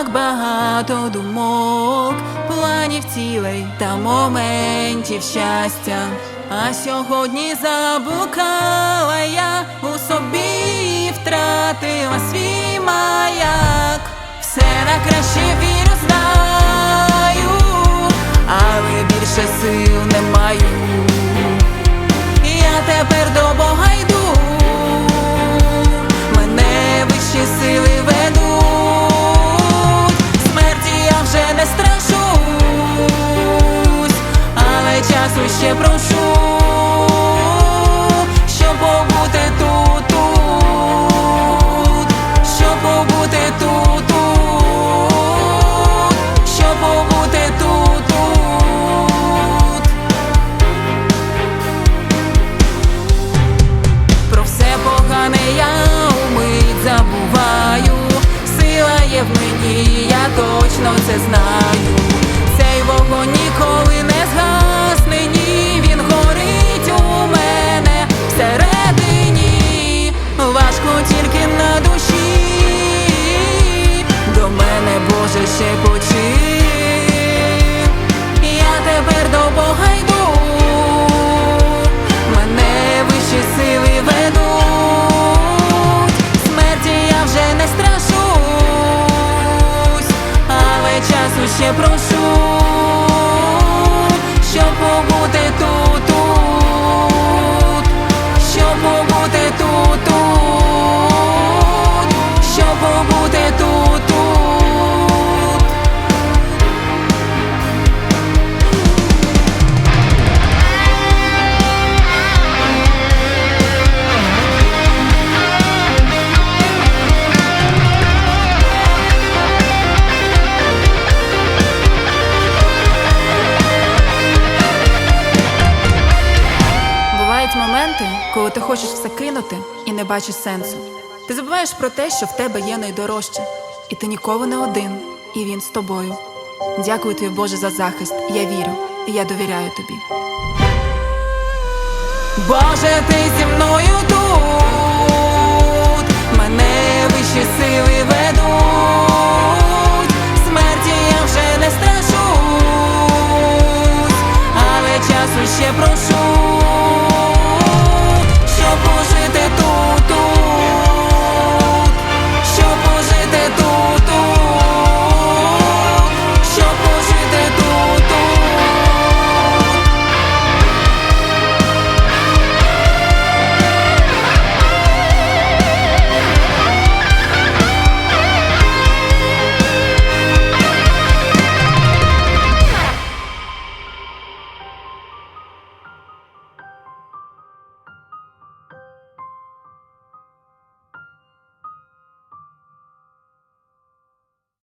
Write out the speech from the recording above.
так багато думок, планів цілей та моментів щастя. А сьогодні заблукала ще прошу, щоб побути тут, тут, щоб побути тут, тут, щоб побути тут, тут. Про все погане я умить забуваю. Сила є в мені, я точно це знаю. Ще почи. Я тепер до Бога йду. Мене вищі сили ведуть, смерті я вже не страшусь, але часу ще прошу, хочеш все кинути і не бачиш сенсу. Ти забуваєш про те, що в тебе є найдорожче, і ти ніколи не один, і він з тобою. Дякую тобі, Боже, за захист. Я вірю, і я довіряю тобі. Боже, ти зі мною тут, мене вищі сили ведуть, смерті я вже не страшусь, але часу ще прошу.